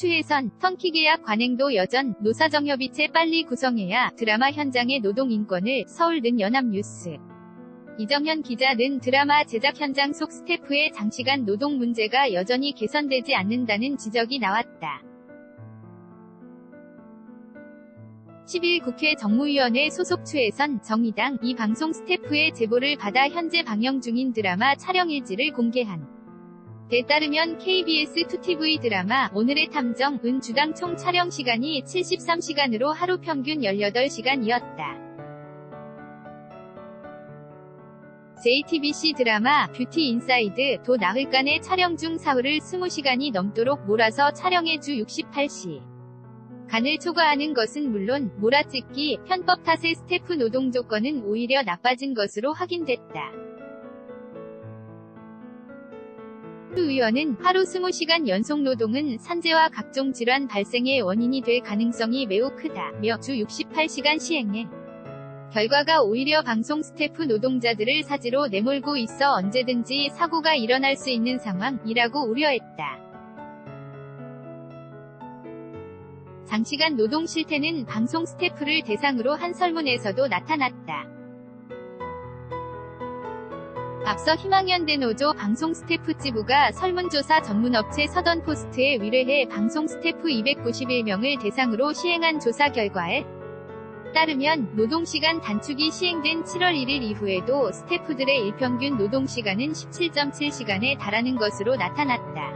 추혜선, 턴키 계약 관행도 여전, 노사정협이체 빨리 구성해야 드라마 현장의 노동 인권을 서울 는 연합뉴스. 이정현 기자는 드라마 제작 현장 속 스태프의 장시간 노동 문제가 여전히 개선되지 않는다는 지적이 나왔다. 10일 국회 정무위원회 소속 추혜선 정의당 이 방송 스태프의 제보를 받아 현재 방영 중인 드라마 촬영 일지를 공개한. 에 따르면 KBS 2TV 드라마 오늘의 탐정은 주당 총 촬영 시간이 73시간으로 하루 평균 18시간이었다. JTBC 드라마 뷰티 인사이드 도 나흘간의 촬영 중 사흘을 20시간이 넘도록 몰아서 촬영해 주 68시. 간을 초과하는 것은 물론 몰아찍기, 편법 탓의 스태프 노동 조건은 오히려 나빠진 것으로 확인됐다. 그 의원은 하루 20시간 연속 노동은 산재와 각종 질환 발생의 원인이 될 가능성이 매우 크다며 주 68시간 시행해 결과가 오히려 방송 스태프 노동자들을 사지로 내몰고 있어 언제든지 사고가 일어날 수 있는 상황이라고 우려했다. 장시간 노동 실태는 방송 스태프를 대상으로 한 설문에서도 나타났다. 앞서 희망연대 노조 방송 스태프 지부가 설문조사 전문업체 서던포스트에 의뢰해 방송 스태프 291명을 대상으로 시행한 조사 결과에 따르면 노동시간 단축이 시행된 7월 1일 이후에도 스태프들의 일평균 노동시간은 17.7시간에 달하는 것으로 나타났다.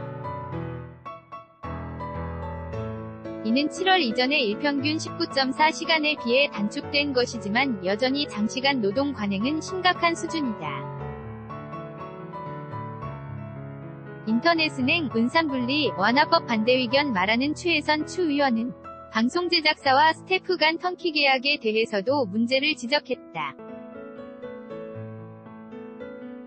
이는 7월 이전의 일평균 19.4시간에 비해 단축된 것이지만 여전히 장시간 노동 관행은 심각한 수준이다. 인터넷은행 은산분리 완화법 반대 의견 말하는 추혜선 추 의원은 방송 제작사와 스태프 간 턴키 계약에 대해서도 문제를 지적했다.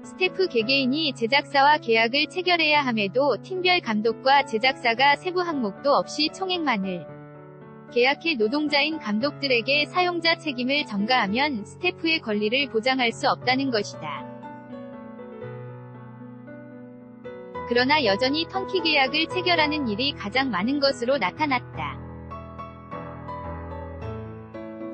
스태프 개개인이 제작사와 계약을 체결해야 함에도 팀별 감독과 제작사가 세부 항목도 없이 총액만을 계약해 노동자인 감독들에게 사용자 책임을 전가하면 스태프의 권리를 보장할 수 없다는 것이다. 그러나 여전히 턴키 계약을 체결하는 일이 가장 많은 것으로 나타났다.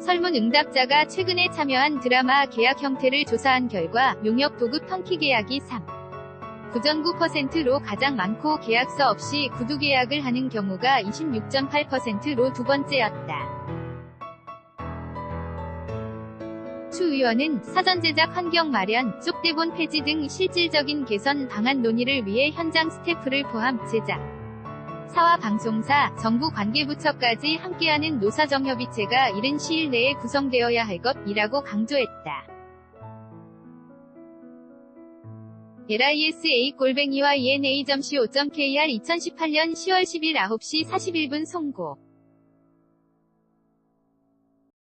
설문 응답자가 최근에 참여한 드라마 계약 형태를 조사한 결과 용역 도급 턴키 계약이 3. 9.9%로 가장 많고 계약서 없이 구두 계약을 하는 경우가 26.8%로 두 번째였다. 추 의원은 사전 제작 환경 마련, 쪽대본 폐지 등 실질적인 개선 방안 논의를 위해 현장 스태프를 포함 제작, 사와 방송사, 정부 관계부처까지 함께하는 노사정협의체가 이른 시일 내에 구성되어야 할 것이라고 강조했다. LISA 골뱅이와 ENA.co.kr 2018년 10월 10일 9시 41분 송고